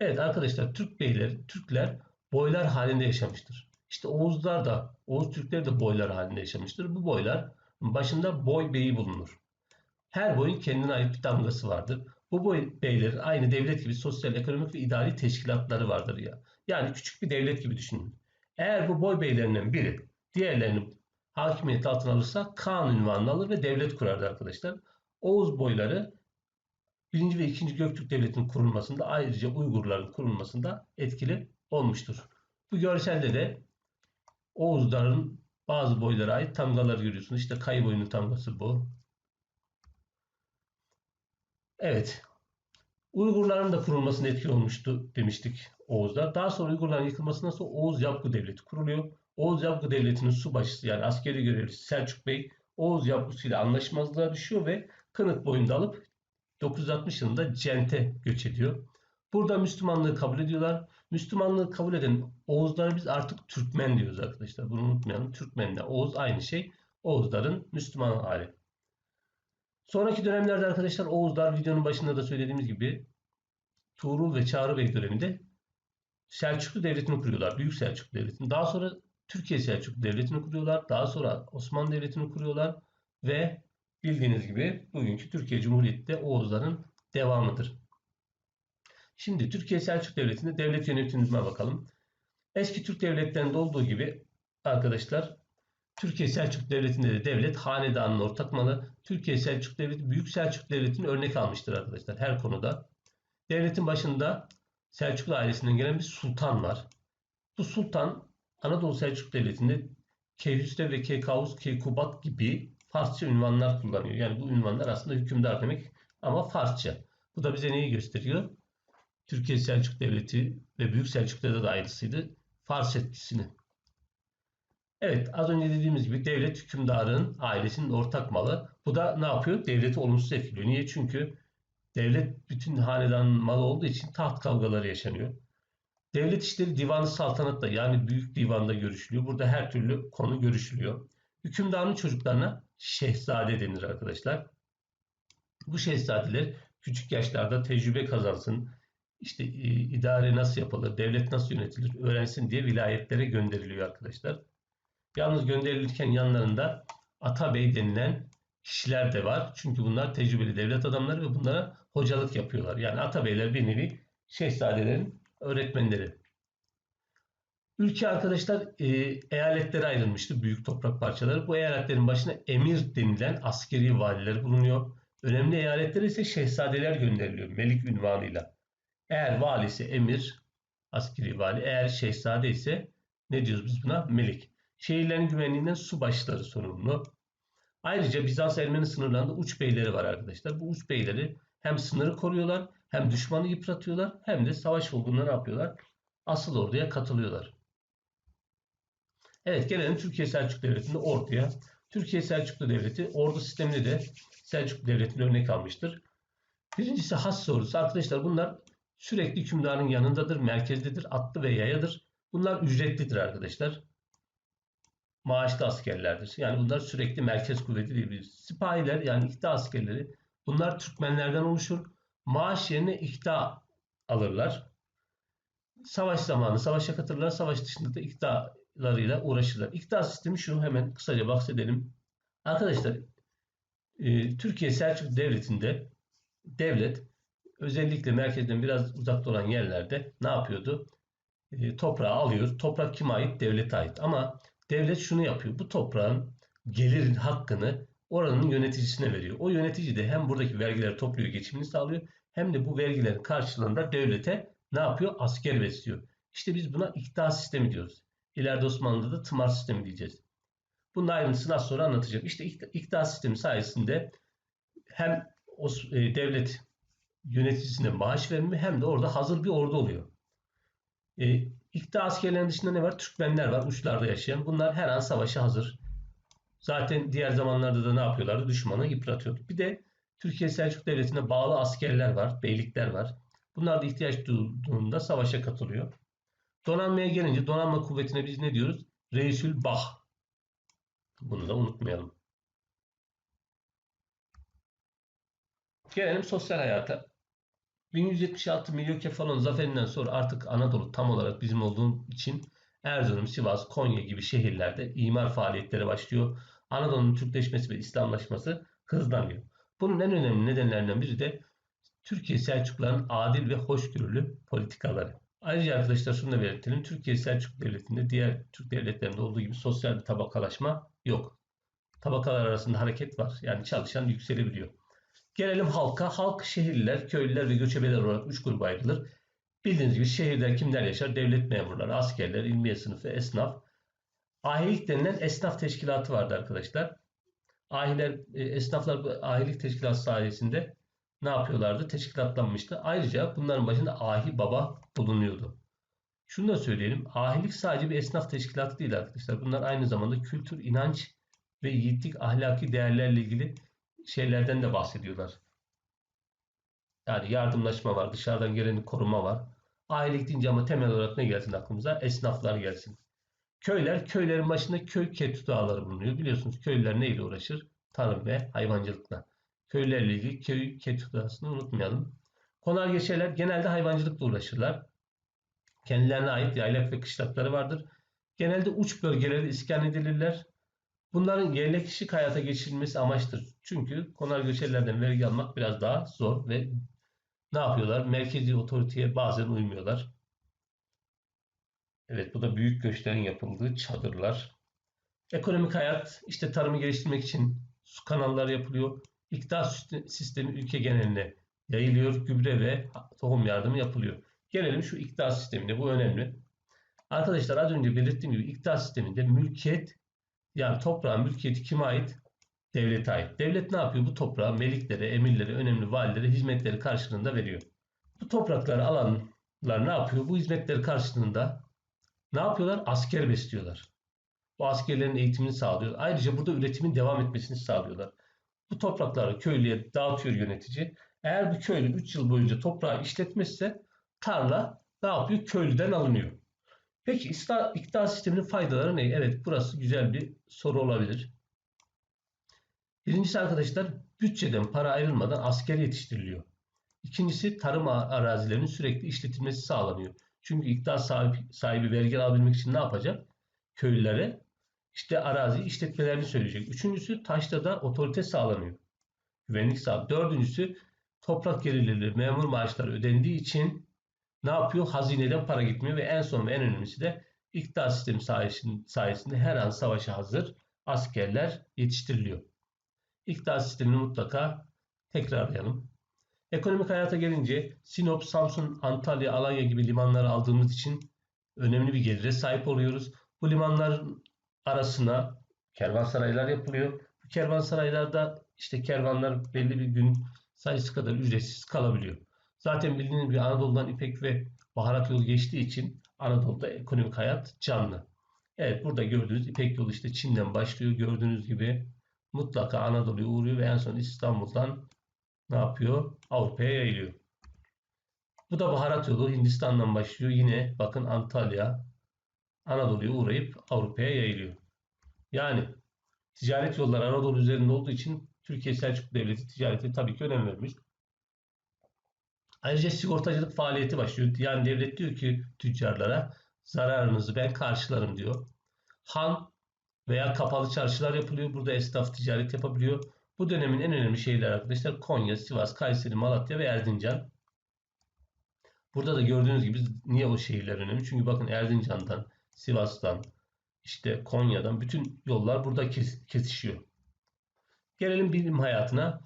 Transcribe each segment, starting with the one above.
Evet arkadaşlar Türk beyler, Türkler boylar halinde yaşamıştır. İşte Oğuzlar da, Oğuz Türkleri de boylar halinde yaşamıştır. Bu boylar başında boy beyi bulunur. Her boyun kendine ait bir damgası vardır. Bu boy beylerin aynı devlet gibi sosyal, ekonomik ve idari teşkilatları vardır ya. Yani küçük bir devlet gibi düşünün. Eğer bu boy beylerinden biri diğerlerinin hakimiyet altına alırsa Kaan ünvanını alır ve devlet kurardı arkadaşlar. Oğuz boyları 1. ve 2. Göktürk Devleti'nin kurulmasında ayrıca Uygurların kurulmasında etkili olmuştur. Bu görselde de Oğuzların bazı boylara ait tamgalar görüyorsunuz. İşte Kayı boyunun tamgası bu. Evet. Uygurların da kurulmasına etkili olmuştu demiştik Oğuzlar. Daha sonra Uygurların yıkılmasından sonra Oğuz Yapgı Devleti kuruluyor. Oğuz Yapgı Devleti'nin subaşısı yani askeri görevlisi Selçuk Bey Oğuz Yapgısı ile anlaşmazlığa düşüyor ve Kınık boyunda alıp 960 yılında Cent'e göç ediyor. Burada Müslümanlığı kabul ediyorlar. Müslümanlığı kabul eden Oğuzlara biz artık Türkmen diyoruz arkadaşlar. Bunu unutmayalım. Türkmenle Oğuz aynı şey. Oğuzların Müslüman hali. Sonraki dönemlerde arkadaşlar Oğuzlar videonun başında da söylediğimiz gibi Tuğrul ve Çağrı Bey döneminde Selçuklu Devleti'ni kuruyorlar. Büyük Selçuklu Devleti'ni. Daha sonra Türkiye Selçuklu Devleti'ni kuruyorlar. Daha sonra Osmanlı Devleti'ni kuruyorlar. Ve bildiğiniz gibi bugünkü Türkiye Cumhuriyeti de Oğuzların devamıdır. Şimdi Türkiye Selçuk Devleti'nde devlet yönetimine bakalım. Eski Türk devletlerinde olduğu gibi arkadaşlar Türkiye Selçuk Devleti'nde de devlet hanedanın ortak malı. Türkiye Selçuk Devleti Büyük Selçuk Devleti'nin örnek almıştır arkadaşlar her konuda. Devletin başında Selçuklu ailesinden gelen bir sultan var. Bu sultan Anadolu Selçuk Devleti'nde Keyhüsrev ve Keykavus, Keykubat gibi Farsça ünvanlar kullanıyor. Yani bu ünvanlar aslında hükümdar demek ama Farsça. Bu da bize neyi gösteriyor? Türkiye Selçuk Devleti ve Büyük Selçuklu'da da aynısıydı. Fars etkisini. Evet az önce dediğimiz gibi devlet hükümdarın ailesinin ortak malı. Bu da ne yapıyor? Devleti olumsuz etkiliyor. Niye? Çünkü devlet bütün hanedanın malı olduğu için taht kavgaları yaşanıyor. Devlet işleri divanı saltanatta yani büyük divanda görüşülüyor. Burada her türlü konu görüşülüyor. Hükümdarın çocuklarına şehzade denir arkadaşlar. Bu şehzadeler küçük yaşlarda tecrübe kazansın, işte e, idare nasıl yapılır, devlet nasıl yönetilir öğrensin diye vilayetlere gönderiliyor arkadaşlar. Yalnız gönderilirken yanlarında Atabey denilen kişiler de var. Çünkü bunlar tecrübeli devlet adamları ve bunlara hocalık yapıyorlar. Yani Atabeyler bir nevi şehzadelerin öğretmenleri. Ülke arkadaşlar e, eyaletlere ayrılmıştı büyük toprak parçaları. Bu eyaletlerin başına emir denilen askeri valiler bulunuyor. Önemli eyaletlere ise şehzadeler gönderiliyor melik ünvanıyla. Eğer vali ise emir, askeri vali. Eğer şehzade ise ne diyoruz biz buna? Melik. Şehirlerin güvenliğinden su başları sorumlu. Ayrıca Bizans Ermeni sınırlarında uç beyleri var arkadaşlar. Bu uç beyleri hem sınırı koruyorlar, hem düşmanı yıpratıyorlar, hem de savaş olduğunda ne yapıyorlar? Asıl orduya katılıyorlar. Evet gelelim Türkiye Selçuklu Devleti'nde orduya. Türkiye Selçuklu Devleti ordu sisteminde de Selçuklu Devleti'ne örnek almıştır. Birincisi has sorusu. Arkadaşlar bunlar sürekli hükümdarın yanındadır, merkezdedir, atlı ve yayadır. Bunlar ücretlidir arkadaşlar. Maaşlı askerlerdir. Yani bunlar sürekli merkez kuvveti diyebiliriz. Sipahiler yani ikta askerleri bunlar Türkmenlerden oluşur. Maaş yerine ikta alırlar. Savaş zamanı savaşa katılırlar. Savaş dışında da iktalarıyla uğraşırlar. İkta sistemi şu hemen kısaca bahsedelim. Arkadaşlar Türkiye Selçuklu Devleti'nde devlet özellikle merkezden biraz uzakta olan yerlerde ne yapıyordu? Toprağı alıyor. Toprak kime ait? Devlete ait. Ama devlet şunu yapıyor. Bu toprağın gelir hakkını oranın yöneticisine veriyor. O yönetici de hem buradaki vergileri topluyor, geçimini sağlıyor hem de bu vergilerin karşılığında devlete ne yapıyor? Asker besliyor. İşte biz buna iktidar sistemi diyoruz. İleride Osmanlı'da da tımar sistemi diyeceğiz. Bunun ayrıntısını az sonra anlatacağım. İşte iktidar sistemi sayesinde hem e, devlet yöneticisine maaş verme hem de orada hazır bir ordu oluyor. E, İktidar askerlerinin dışında ne var? Türkmenler var uçlarda yaşayan. Bunlar her an savaşa hazır. Zaten diğer zamanlarda da ne yapıyorlardı? Düşmanı yıpratıyordu. Bir de Türkiye Selçuk Devleti'ne bağlı askerler var, beylikler var. Bunlar da ihtiyaç duyduğunda savaşa katılıyor. Donanmaya gelince donanma kuvvetine biz ne diyoruz? Reisül Bah. Bunu da unutmayalım. Gelelim sosyal hayata. 1176 Milyokefalon zaferinden sonra artık Anadolu tam olarak bizim olduğu için Erzurum, Sivas, Konya gibi şehirlerde imar faaliyetleri başlıyor. Anadolu'nun Türkleşmesi ve İslamlaşması hızlanıyor. Bunun en önemli nedenlerinden biri de Türkiye Selçukluların adil ve hoşgörülü politikaları. Ayrıca arkadaşlar şunu da belirtelim. Türkiye Selçuklu Devleti'nde diğer Türk devletlerinde olduğu gibi sosyal bir tabakalaşma yok. Tabakalar arasında hareket var. Yani çalışan yükselebiliyor. Gelelim halka. Halk şehirliler, köylüler ve göçebeler olarak üç gruba ayrılır. Bildiğiniz gibi şehirde kimler yaşar? Devlet memurları, askerler, ilmiye sınıfı, esnaf. Ahilik denilen esnaf teşkilatı vardı arkadaşlar. Ahiler, e, esnaflar bu ahilik teşkilatı sayesinde ne yapıyorlardı? Teşkilatlanmıştı. Ayrıca bunların başında ahi baba bulunuyordu. Şunu da söyleyelim. Ahilik sadece bir esnaf teşkilatı değil arkadaşlar. Bunlar aynı zamanda kültür, inanç ve yiğitlik, ahlaki değerlerle ilgili şeylerden de bahsediyorlar. Yani yardımlaşma var, dışarıdan geleni koruma var. Ahilik deyince ama temel olarak ne gelsin aklımıza? Esnaflar gelsin. Köyler, köylerin başında köy ketü dağları bulunuyor. Biliyorsunuz köylüler neyle uğraşır? Tarım ve hayvancılıkla. Köylerle ilgili köy dağısını unutmayalım. Konar geçerler genelde hayvancılıkla uğraşırlar. Kendilerine ait yaylak ve kışlakları vardır. Genelde uç bölgelerde iskan edilirler. Bunların yerleşik hayata geçirilmesi amaçtır. Çünkü konar göçerlerden vergi almak biraz daha zor ve ne yapıyorlar? Merkezi otoriteye bazen uymuyorlar. Evet bu da büyük göçlerin yapıldığı çadırlar. Ekonomik hayat işte tarımı geliştirmek için su kanalları yapılıyor. İktidar sistemi ülke geneline yayılıyor. Gübre ve tohum yardımı yapılıyor. Gelelim şu iktidar sistemine. Bu önemli. Arkadaşlar az önce belirttiğim gibi iktidar sisteminde mülkiyet yani toprağın mülkiyeti kime ait? Devlete ait. Devlet ne yapıyor? Bu toprağı meliklere, emirlere, önemli valilere hizmetleri karşılığında veriyor. Bu toprakları alanlar ne yapıyor? Bu hizmetleri karşılığında ne yapıyorlar? Asker besliyorlar. Bu askerlerin eğitimini sağlıyor. Ayrıca burada üretimin devam etmesini sağlıyorlar. Bu toprakları köylüye dağıtıyor yönetici. Eğer bu köylü 3 yıl boyunca toprağı işletmezse tarla ne yapıyor? Köylüden alınıyor. Peki iktidar sisteminin faydaları ne? Evet burası güzel bir soru olabilir. Birincisi arkadaşlar bütçeden para ayrılmadan asker yetiştiriliyor. İkincisi tarım arazilerinin sürekli işletilmesi sağlanıyor. Çünkü iktidar sahibi, sahibi vergi alabilmek için ne yapacak? Köylülere işte arazi işletmelerini söyleyecek. Üçüncüsü taşta da otorite sağlanıyor. Güvenlik sağlanıyor. Dördüncüsü toprak gelirleri, memur maaşları ödendiği için ne yapıyor? Hazineden para gitmiyor ve en son ve en önemlisi de iktidar sistemi sayesinde her an savaşa hazır askerler yetiştiriliyor. İktidar sistemini mutlaka tekrarlayalım. Ekonomik hayata gelince Sinop, Samsun, Antalya, Alanya gibi limanları aldığımız için önemli bir gelire sahip oluyoruz. Bu limanların arasına kervansaraylar yapılıyor. Bu kervansaraylarda işte kervanlar belli bir gün sayısı kadar ücretsiz kalabiliyor. Zaten bildiğiniz gibi Anadolu'dan İpek ve baharat yolu geçtiği için Anadolu'da ekonomik hayat canlı. Evet burada gördüğünüz İpek yolu işte Çin'den başlıyor. Gördüğünüz gibi mutlaka Anadolu'ya uğruyor ve en son İstanbul'dan ne yapıyor? Avrupa'ya yayılıyor. Bu da baharat yolu Hindistan'dan başlıyor. Yine bakın Antalya, Anadolu'ya uğrayıp Avrupa'ya yayılıyor. Yani ticaret yolları Anadolu üzerinde olduğu için Türkiye Selçuklu Devleti ticarete tabii ki önem vermiş. Ayrıca sigortacılık faaliyeti başlıyor. Yani devlet diyor ki tüccarlara zararınızı ben karşılarım diyor. Han veya kapalı çarşılar yapılıyor. Burada esnaf ticaret yapabiliyor. Bu dönemin en önemli şehirleri arkadaşlar Konya, Sivas, Kayseri, Malatya ve Erzincan. Burada da gördüğünüz gibi niye o şehirler önemli? Çünkü bakın Erzincan'dan, Sivas'tan, işte Konya'dan bütün yollar burada kesişiyor. Gelelim bilim hayatına.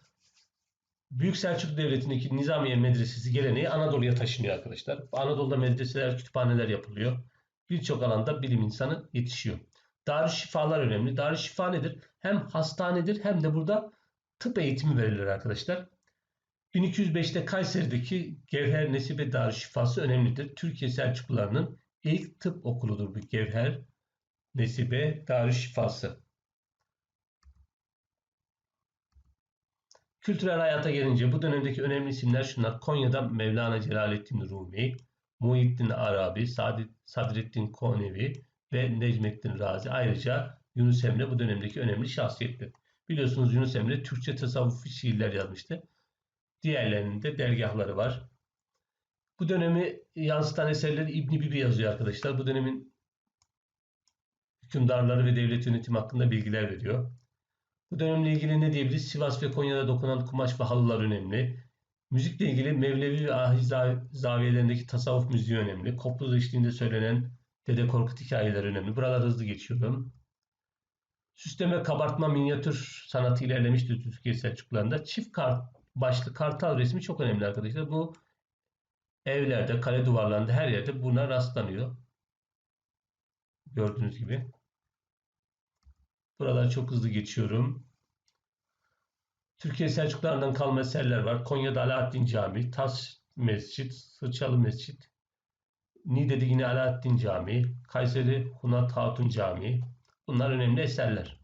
Büyük Selçuklu Devleti'ndeki Nizamiye Medresesi geleneği Anadolu'ya taşınıyor arkadaşlar. Anadolu'da medreseler, kütüphaneler yapılıyor. Birçok alanda bilim insanı yetişiyor. Darüşşifalar önemli. Darüşşifa nedir? Hem hastanedir hem de burada tıp eğitimi verilir arkadaşlar. 1205'te Kayseri'deki Gevher Nesibe Darüşşifası önemlidir. Türkiye Selçuklularının ilk tıp okuludur bu Gevher Nesibe Darüşşifası. Kültürel hayata gelince bu dönemdeki önemli isimler şunlar. Konya'da Mevlana Celaleddin Rumi, Muhyiddin Arabi, Sadreddin Konevi ve Necmettin Razi. Ayrıca Yunus Emre bu dönemdeki önemli şahsiyetler. Biliyorsunuz Yunus Emre Türkçe tasavvufi şiirler yazmıştı. Diğerlerinin de dergahları var. Bu dönemi yansıtan eserleri İbn Bibi yazıyor arkadaşlar. Bu dönemin hükümdarları ve devlet yönetimi hakkında bilgiler veriyor. Bu dönemle ilgili ne diyebiliriz? Sivas ve Konya'da dokunan kumaş ve halılar önemli. Müzikle ilgili Mevlevi ve Ahiz zaviyelerindeki tasavvuf müziği önemli. Kopuz eşliğinde söylenen Dede Korkut hikayeleri önemli. Buralar hızlı geçiyorum. Süsleme, kabartma, minyatür sanatı ilerlemiştir Türkiye Selçuklularında. Çift kart, başlı kartal resmi çok önemli arkadaşlar. Bu evlerde, kale duvarlarında her yerde buna rastlanıyor. Gördüğünüz gibi. Buraları çok hızlı geçiyorum. Türkiye Selçuklularından kalma eserler var. Konya'da Alaaddin Camii, Tas Mescit, Sırçalı Mescit, Niğde'de yine Alaaddin Camii, Kayseri Hunat Hatun Camii. Bunlar önemli eserler.